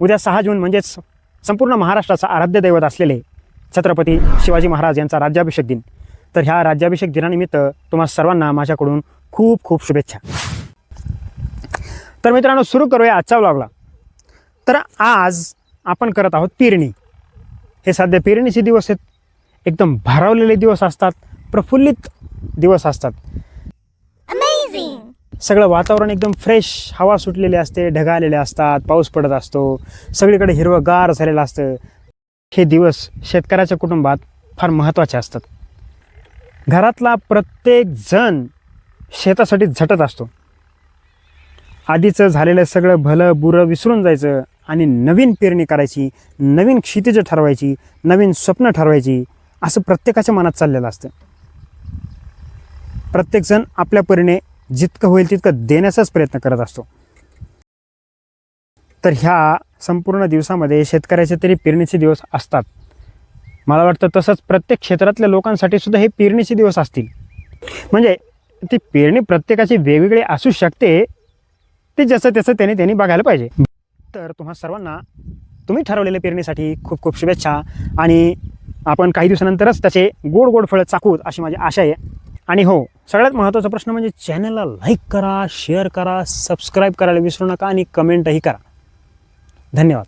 उद्या सहा जून म्हणजेच संपूर्ण महाराष्ट्राचा आराध्य दैवत असलेले छत्रपती शिवाजी महाराज यांचा राज्याभिषेक दिन. तर ह्या राज्याभिषेक दिनानिमित्त तुम्हा सर्वांना माझ्याकडून खूप खूप शुभेच्छा. तर मित्रांनो सुरू करूया आजचा व्लॉगला तर आज आपण करत आहोत पेरणी. हे सध्या पेरणीचे दिवस आहेत. एकदम भारावलेले दिवस असतात. प्रफुल्लित दिवस असतात. सगळं वातावरण एकदम फ्रेश हवा सुटलेली असते ढगा असतात पाऊस पडत असतो सगळीकडे हिरवंगार झालेलं असतं. हे दिवस शेतकऱ्याच्या कुटुंबात फार महत्त्वाचे असतात. घरातला प्रत्येक जण शेतासाठी झटत असतो. आधीचं झालेलं सगळं भलं बुरं विसरून जायचं आणि नवीन पेरणी करायची नवीन क्षितिजं ठरवायची नवीन स्वप्न ठरवायची असं प्रत्येकाच्या मनात चाललेलं असतं. प्रत्येकजण आपल्या परीने जितकं होईल तितकं देण्याचाच प्रयत्न करत असतो. तर ह्या संपूर्ण दिवसामध्ये शेतकऱ्याचे तरी पेरणीचे दिवस असतात. मला वाटतं तसंच प्रत्येक क्षेत्रातल्या लोकांसाठी सुद्धा हे पेरणीचे दिवस असतील. म्हणजे ती पेरणी प्रत्येकाची वेगवेगळी असू शकते ते जसं त्याचं त्याने त्यांनी बघायला पाहिजे. तर तुम्हा सर्वांना तुम्ही ठरवलेल्या पेरणीसाठी खूप खूप शुभेच्छा आणि आपण काही दिवसानंतरच त्याचे गोड गोड फळं चाकूत अशी माझी आशा आहे. आणि हो सगळ्यात महत्त्वाचा प्रश्न म्हणजे चॅनलला लाईक करा शेअर करा सबस्क्राईब करायला विसरू नका आणि कमेंटही करा. धन्यवाद.